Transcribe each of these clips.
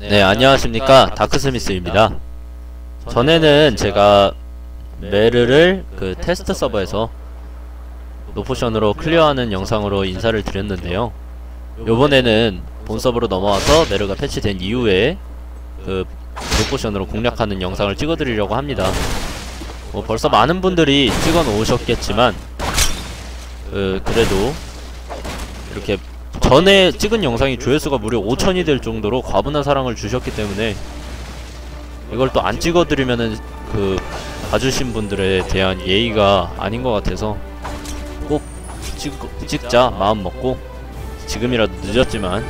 네, 안녕하십니까. 다크스미스입니다. 전에는 제가 메르를 그 테스트 서버에서 노포션으로 클리어하는 영상으로 인사를 드렸는데요. 요번에는 본 서버로 넘어와서 메르가 패치된 이후에 그 노포션으로 공략하는 영상을 찍어드리려고 합니다. 뭐 벌써 많은 분들이 찍어 놓으셨겠지만 그 그래도 이렇게 전에 찍은 영상이 조회수가 무려 5천이 될 정도로 과분한 사랑을 주셨기 때문에 이걸 또 안 찍어드리면은 그 봐주신 분들에 대한 예의가 아닌 것 같아서 꼭 찍, 찍자 마음 먹고 지금이라도 늦었지만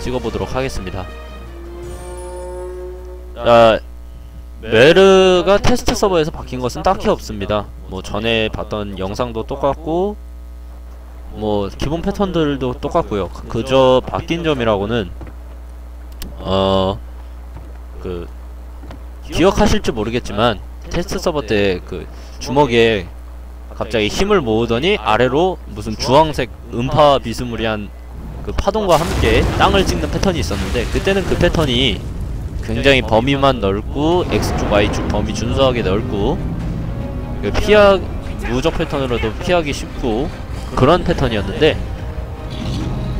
찍어보도록 하겠습니다. 자, 메르가 테스트 서버에서 바뀐 것은 딱히 없습니다. 뭐 전에 봤던 영상도 똑같고 뭐 기본 패턴들도 똑같고요. 그- 그저 바뀐 점이라고는 어 그 기억하실지 모르겠지만 테스트 서버 때 그 주먹에 갑자기 힘을 모으더니 아래로 무슨 주황색 음파 비스무리한 그 파동과 함께 땅을 찍는 패턴이 있었는데 그때는 그 패턴이 굉장히 범위만 넓고 X축, Y축 범위 준수하게 넓고 그 피하 무적 패턴으로도 피하기 쉽고 그런 패턴이었는데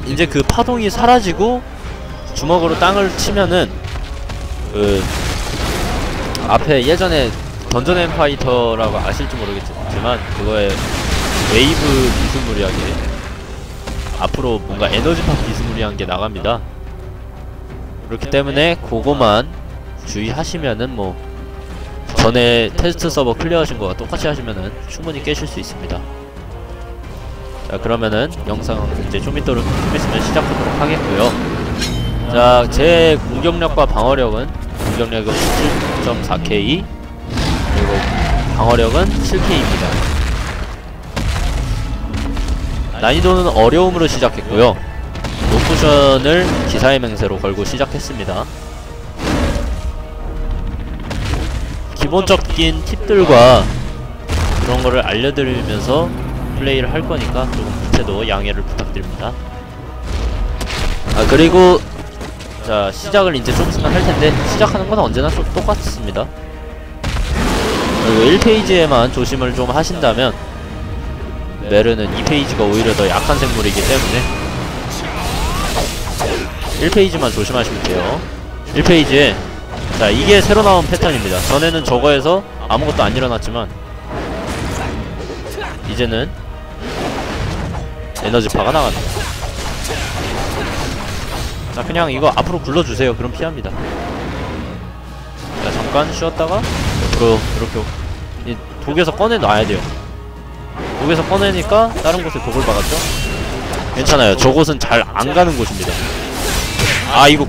이제 그 파동이 사라지고 주먹으로 땅을 치면은 그 앞에 예전에 던전 앤 파이터라고 아실지 모르겠지만 그거에 웨이브 비스무리하게 앞으로 뭔가 에너지파 비스무리한 게 나갑니다. 그렇기 때문에 그거만 주의하시면은 뭐 전에 테스트 서버 클리어하신 거와 똑같이 하시면은 충분히 깨실 수 있습니다. 자 그러면은 영상 이제 좀 이따 좀 있으면 시작하도록 하겠고요. 자 제 공격력과 방어력은 공격력은 17.4K 그리고 방어력은 7K입니다. 난이도는 어려움으로 시작했고요. 노쿠션을 기사의 맹세로 걸고 시작했습니다. 기본적인 팁들과 그런 거를 알려드리면서 플레이를 할 거니까 조금 밑에도 양해를 부탁드립니다. 아 그리고 자 시작을 이제 좀 있으면 할 텐데 시작하는 건 언제나 좀 똑같습니다. 그리고 1페이지에만 조심을 좀 하신다면 메르는 2페이지가 오히려 더 약한 생물이기 때문에 1페이지만 조심하시면 돼요. 1페이지에 자 이게 새로 나온 패턴입니다. 전에는 저거에서 아무것도 안 일어났지만 이제는 에너지 파가 나갑니다. 자 그냥 이거 앞으로 굴러주세요. 그럼 피합니다. 자 잠깐 쉬었다가 옆으로 이렇게 이 독에서 꺼내놔야 돼요. 독에서 꺼내니까 다른 곳에 독을 박았죠? 괜찮아요. 저곳은 잘 안 가는 곳입니다. 아 이거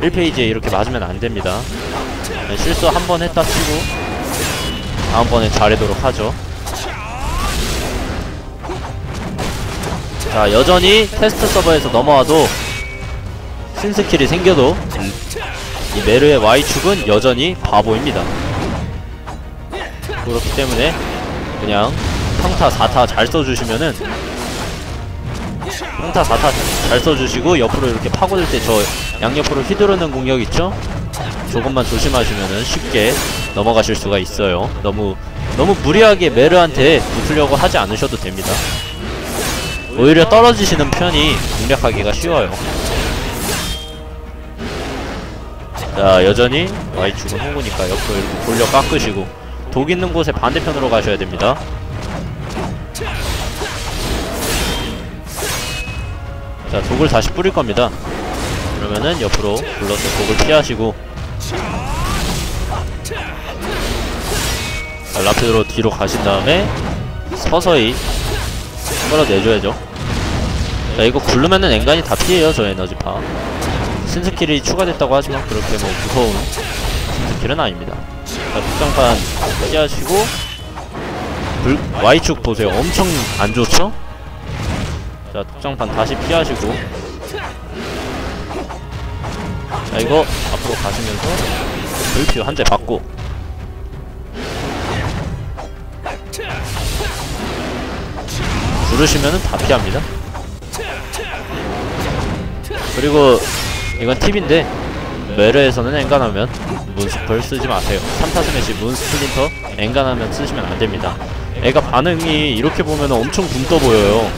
1페이지에 이렇게 맞으면 안 됩니다. 네, 실수 한 번 했다 치고 다음번에 잘하도록 하죠. 자 여전히 테스트 서버에서 넘어와도 신스킬이 생겨도 이 메르의 Y축은 여전히 바보입니다. 그렇기 때문에 그냥 평타 4타 잘 써주시면은 평타 4타 잘 써주시고 옆으로 이렇게 파고들 때 저 양옆으로 휘두르는 공격 있죠? 조금만 조심하시면은 쉽게 넘어가실 수가 있어요. 너무 너무 무리하게 메르한테 붙으려고 하지 않으셔도 됩니다. 오히려 떨어지시는 편이 공략하기가 쉬워요. 자 여전히 호구니까 옆으로 이렇게 돌려 깎으시고 독 있는 곳에 반대편으로 가셔야 됩니다. 자 독을 다시 뿌릴 겁니다. 그러면은 옆으로 불러서 독을 피하시고 자, 라피드로 뒤로 가신 다음에 서서히 끌어내줘야죠. 자 이거 굴르면은 엔간이 다 피해요 저 에너지파. 신스킬이 추가됐다고 하지만 그렇게 뭐 무서운 신스킬은 아닙니다. 자, 특정판 피하시고 불, Y축 보세요. 엄청 안 좋죠? 자, 특정판 다시 피하시고 자, 이거 앞으로 가시면서 불피우 한대 받고 누르시면은 다 피합니다. 그리고 이건 팁인데 메르에서는 엔간하면 문스플 쓰지 마세요. 3타 스매시 문스플린터 엔간하면 쓰시면 안됩니다. 애가 반응이 이렇게 보면 엄청 굼떠 보여요.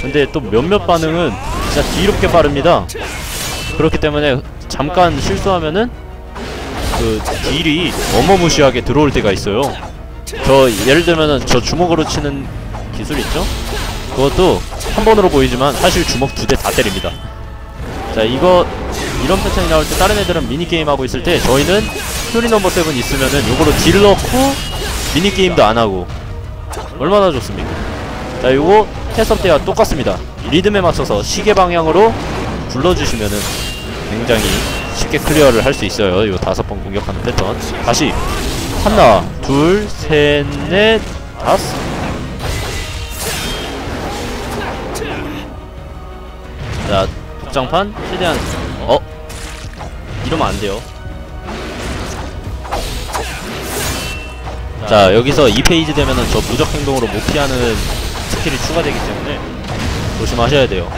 근데 또 몇몇 반응은 진짜 뒤롭게 빠릅니다. 그렇기 때문에 잠깐 실수하면은 그 딜이 어마무시하게 들어올 때가 있어요. 저 예를 들면은 저 주먹으로 치는 기술 있죠? 그것도 한 번으로 보이지만 사실 주먹 두 대 다 때립니다. 자 이거 이런 패턴이 나올 때 다른 애들은 미니게임 하고 있을 때 저희는 퓨리 넘버 세븐 있으면은 요거로 딜 넣고 미니게임도 안 하고. 얼마나 좋습니까? 자 요거 해석 때와 똑같습니다. 리듬에 맞춰서 시계 방향으로 굴러주시면은 굉장히 쉽게 클리어를 할 수 있어요. 요 다섯 번 공격하는 패턴. 다시. 하나 둘셋넷 다섯 자 독장판? 최대한 어? 이러면 안 돼요. 자 여기서 2페이지 되면은 저 무적 행동으로 못 피하는 스킬이 추가되기 때문에 조심하셔야 돼요.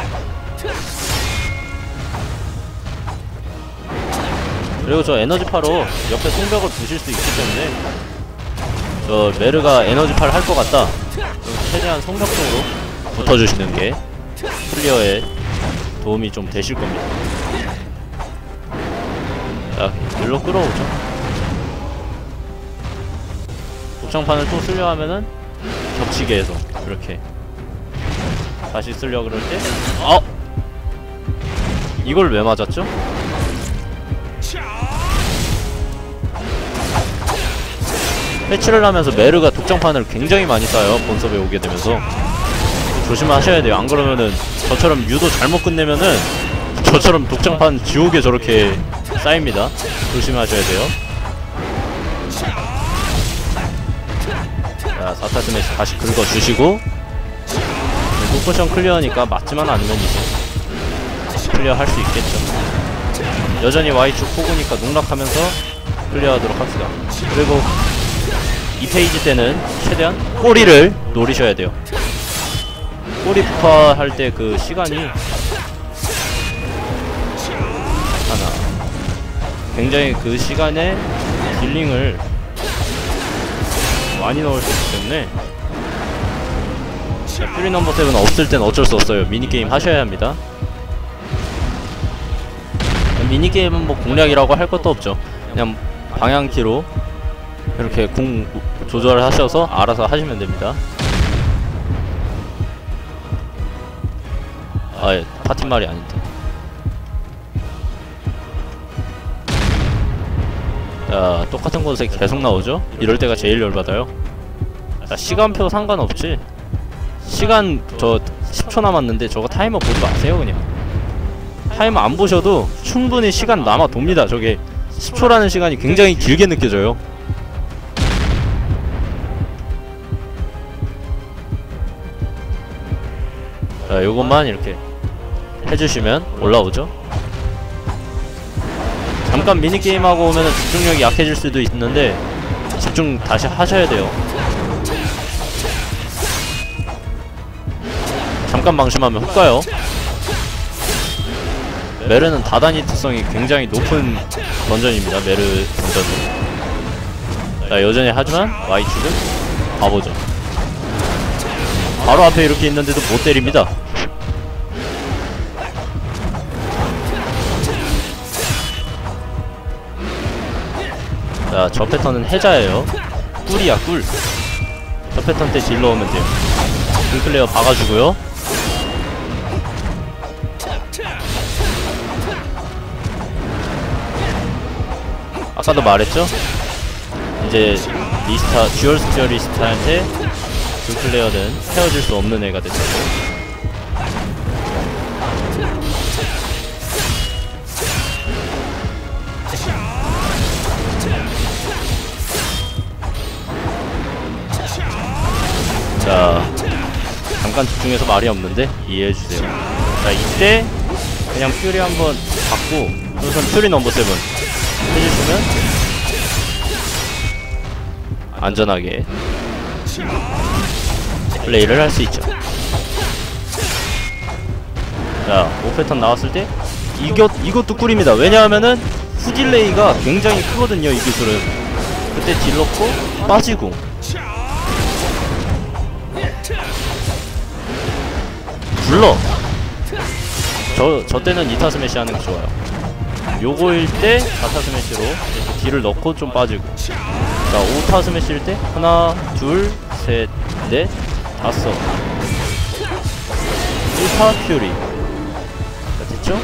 그리고 저 에너지파로 옆에 송벽을 부실 수 있기 때문에 저 메르가 에너지파를 할 것 같다. 최대한 송벽 쪽으로 붙어주시는 게 클리어에 도움이 좀 되실 겁니다 자 일로 끌어오죠 독창판을 또 쓰려 하면은 겹치게 해서 이렇게 다시 쓰려 그럴 때 어! 이걸 왜 맞았죠? 패치를 하면서 메르가 독장판을 굉장히 많이 쏴요 본섭에 오게 되면서 조심하셔야 돼요. 안 그러면은 저처럼 유도 잘못 끝내면은 저처럼 독장판 지옥에 저렇게 쌓입니다. 조심하셔야 돼요. 자 사타 스매시 다시 긁어주시고. 포션 클리어니까 맞지만 않으면 이제 클리어 할 수 있겠죠. 여전히 Y축 포구니까 농락하면서 클리어하도록 합시다. 그리고 2페이지 때는 최대한 꼬리를 노리셔야 돼요 꼬리 부파할 때 그 시간이 하나. 굉장히 그 시간에 딜링을 많이 넣을 수 있기 때문에 자, 퓨리 넘버 7 없을 땐 어쩔 수 없어요. 미니게임 하셔야 합니다. 미니게임은 뭐 공략이라고 할 것도 없죠. 그냥 방향키로 이렇게 공 조절하셔서 알아서 하시면 됩니다 아예 파티 말이 아닌데. 자 똑같은 곳에 계속 나오죠? 이럴 때가 제일 열받아요. 자 시간표 상관없지. 시간 저 10초 남았는데 저거 타이머 보지 마세요 그냥. 타이머 안 보셔도 충분히 시간 남아 돕니다 저게. 10초라는 시간이 굉장히 길게 느껴져요. 자 요것만 이렇게 해주시면 올라오죠. 잠깐 미니게임하고 오면은 집중력이 약해질 수도 있는데 집중 다시 하셔야 돼요. 잠깐 방심하면 훅 가요. 메르는 다단히 특성이 굉장히 높은 던전입니다. 메르 던전은 자 여전히 하지만 Y축은 바보죠. 바로 앞에 이렇게 있는데도 못 때립니다 자, 저 패턴은 해자예요. 꿀이야, 꿀. 저 패턴 때딜 넣으면 돼요. 링클레어 박아주고요. 아까도 말했죠? 이제 리스타, 듀얼 스티어 리스타한테 링클레어는 헤어질 수 없는 애가. 자 잠깐 집중해서 말이 없는데 이해해주세요. 자 이때 그냥 퓨리 한번 받고 우선 퓨리 넘버 세븐 해주시면 안전하게 플레이를 할 수 있죠. 자 5패턴 나왔을 때 이것, 이것도 꿀입니다. 왜냐하면은 후딜레이가 굉장히 크거든요 이 기술은. 그때 딜 넣고 빠지고 불러. 저, 저 때는 이타 스매시 하는 게 좋아요. 요거일 때 4타 스매시로 이렇게 딜을 넣고 좀 빠지고. 자 5타 스매시일 때 하나 둘셋넷 다섯. 1타 퓨리. 자 됐죠?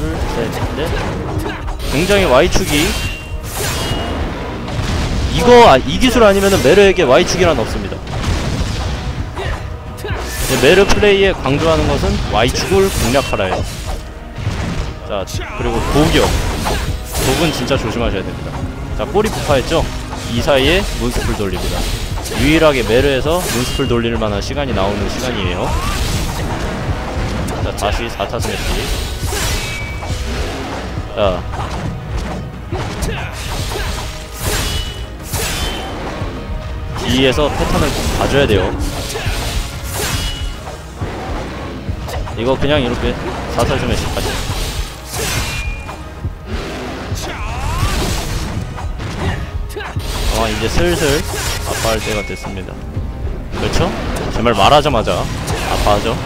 둘셋넷. 굉장히 Y축이 이거 아, 이 기술 아니면은 메르에게 Y축이란 없습니다 메르 플레이에 강조하는 것은 Y축을 공략하라예요. 자 그리고 도격 독은 진짜 조심하셔야 됩니다. 자 꼬리 폭파했죠? 이 사이에 문스풀 돌립니다. 유일하게 메르에서 문스풀 돌릴 만한 시간이 나오는 시간이에요. 자 다시 4타 스매시 자. 뒤에서 패턴을 꼭 봐줘야 돼요 이거 그냥 이렇게 4타 스매시까지 아 이제 슬슬 아파할 때가 됐습니다. 그렇죠? 제말 말하자마자 아파하죠.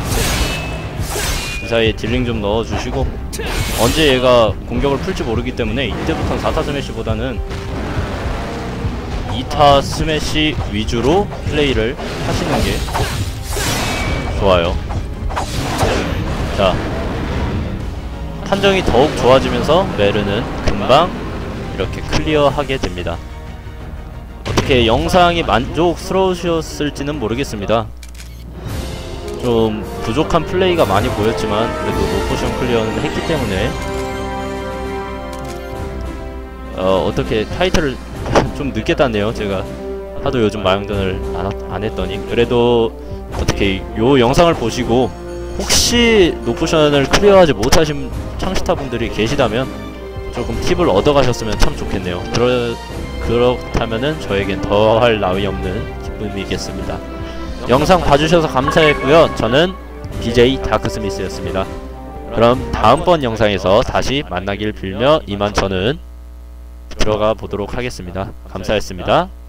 이 사이에 딜링 좀 넣어주시고 언제 얘가 공격을 풀지 모르기 때문에 이때부터는 4타 스매시보다는 2타 스매시 위주로 플레이를 하시는 게 좋아요 자 판정이 더욱 좋아지면서 메르는 금방 이렇게 클리어하게 됩니다 어떻게 영상이 만족스러우셨을지는 모르겠습니다. 좀 부족한 플레이가 많이 보였지만 그래도 노포션 클리어는 했기 때문에 어, 어떻게 타이틀을 좀 늦게 땄네요. 제가 하도 요즘 마영전을 안, 하- 안 했더니 그래도 어떻게 요 영상을 보시고 혹시 노포션을 클리어하지 못하신 창시타 분들이 계시다면 조금 팁을 얻어가셨으면 참 좋겠네요. 그러, 그렇다면은 저에겐 더할 나위 없는 기쁨이겠습니다. 영상 봐주셔서 감사했고요. 저는 BJ 다크스미스였습니다. 그럼 다음번 영상에서 다시 만나길 빌며 이만 저는 들어가 보도록 하겠습니다. 감사했습니다.